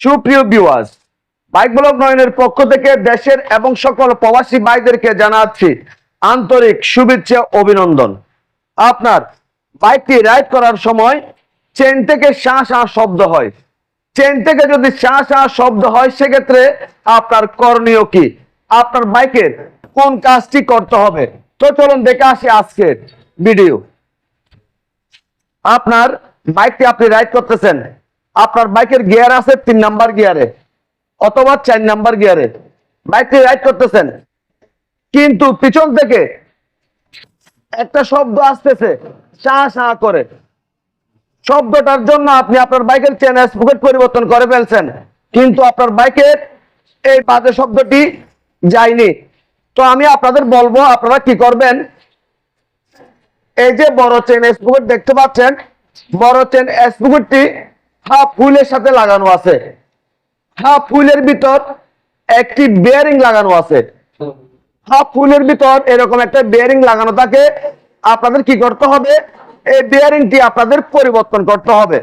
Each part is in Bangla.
সুপ্রিয় ভিউয়ার্স বাইক ব্লগ নয়নের পক্ষ থেকে দেশের এবং সকল প্রবাসী ভাইদেরকে জানাচ্ছি আন্তরিক শুভেচ্ছা, অভিনন্দন। আপনার বাইকটি রাইড করার সময় চেন থেকে শাঁ শাঁ শব্দ হয়। চেন থেকে যদি শাঁ শাঁ শব্দ হয়, সেক্ষেত্রে আপনার করণীয় কি? আপনার বাইকের কোন কাজটি করতে হবে? তো চলুন দেখে আসি আজকের ভিডিও আপনার বাইকটি আপনি রাইড করতেছেন। আপনার বাইকের গিয়ার আছে তিন নাম্বার গিয়ারে, অথবা চার নাম্বার গিয়ারে। বাইকটি রাইড করতেছেন। কিন্তু পিছন থেকে একটা শব্দ আসতেছে শাঁ শাঁ করে। শব্দটার জন্য আপনি আপনার বাইকের চেন স্পকেট পরিবর্তন করে ফেলছেন। কিন্তু আপনার বাইকের এই বাজে শব্দটি যায়নি। তো আমি আপনাদের বলব, আপনারা কি করবেন? এই যে বড় চেন স্পুকেট দেখতে পাচ্ছেন, বড় চেন স্পুকেটটি হাফ ফুলের সাথে লাগানো আছে। হাফ ফুলের ভিতর একটি বেয়ারিং লাগানো আছে। হাফ ফুলের ভিতর এরকম একটা বেয়ারিং লাগানো থাকে। আপনাদের কি করতে হবে? এই বেয়ারিংটি আপনাদের পরিবর্তন করতে হবে।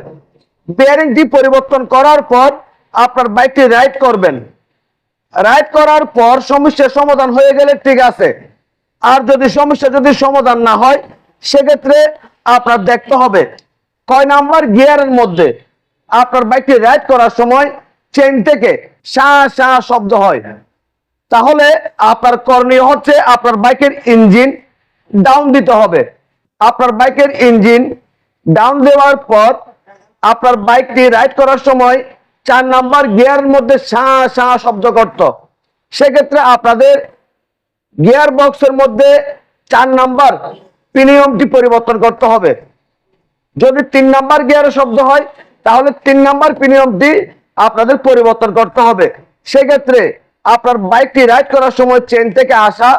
বেয়ারিংটি পরিবর্তন করার পর আপনার বাইকটি রাইড করবেন। রাইড করার পর সমস্যার সমাধান হয়ে গেলে ঠিক আছে। আর যদি সমস্যা যদি সমাধান না হয়, সেক্ষেত্রে আপনার দেখতে হবে। কয় নাম্বার গিয়ারের মধ্যে আপনার বাইকটি রাইড করার সময় চেন থেকে শা শা শব্দ হয়। তাহলে আপনার করণীয় হচ্ছে আপনার বাইকের ইঞ্জিন ডাউন দিতে হবে। আপনার বাইকের ইঞ্জিন ডাউন দেওয়ার পর আপনার বাইকটি রাইড করার সময় চার নাম্বার গিয়ারের মধ্যে শা শা শব্দ করত। সেক্ষেত্রে আপনাদের গিয়ার বক্সের মধ্যে চার নাম্বার প্রিমিয়ামটি পরিবর্তন করতে হবে। যদি তিন নাম্বার গিয়ারে শব্দ হয় তাহলে তিন নাম্বার প্রিমিয়ামটি আপনাদের পরিবর্তন করতে হবে। সেক্ষেত্রে আপনার বাইকটি রাইড করার সময় চেন থেকে আসা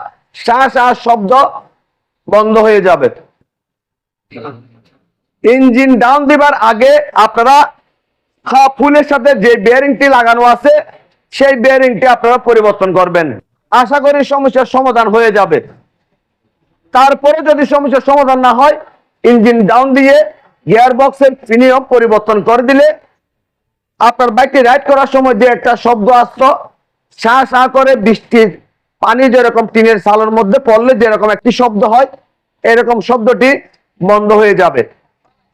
শাঁ শাঁ শব্দ বন্ধ হয়ে যাবে। ইঞ্জিন ডাউন দিবার আগে আপনারা ফুলের সাথে যে বেয়ারিংটি লাগানো আছে, সেই বেয়ারিংটি আপনারা পরিবর্তন করবেন। আশা করি সমস্যার সমাধান হয়ে যাবে। তারপরে যদি সমস্যার সমাধান না হয়, ইঞ্জিন ডাউন দিয়ে গিয়ার বক্সের প্রিমিয়াম পরিবর্তন করে দিলে আপনার বাইকটি রাইড করার সময় যে একটা শব্দ আসতো শাঁ শাঁ করে বৃষ্টির পানি যেরকম টিনের সালের মধ্যে পড়লে যেরকম একটি শব্দ হয়, এরকম শব্দটি বন্ধ হয়ে যাবে।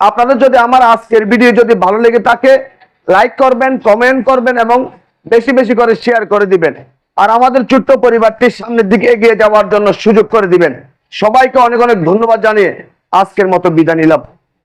আপনাদের যদি আমার আজকের ভিডিও যদি ভালো লেগে থাকে লাইক করবেন কমেন্ট করবেন এবং বেশি বেশি করে শেয়ার করে দিবেন। আর আমাদের ছোট্ট পরিবারটির সামনের দিকে এগিয়ে যাওয়ার জন্য সুযোগ করে দিবেন। সবাইকে অনেক অনেক ধন্যবাদ জানিয়ে আজকের মতো বিদায় নিলাম।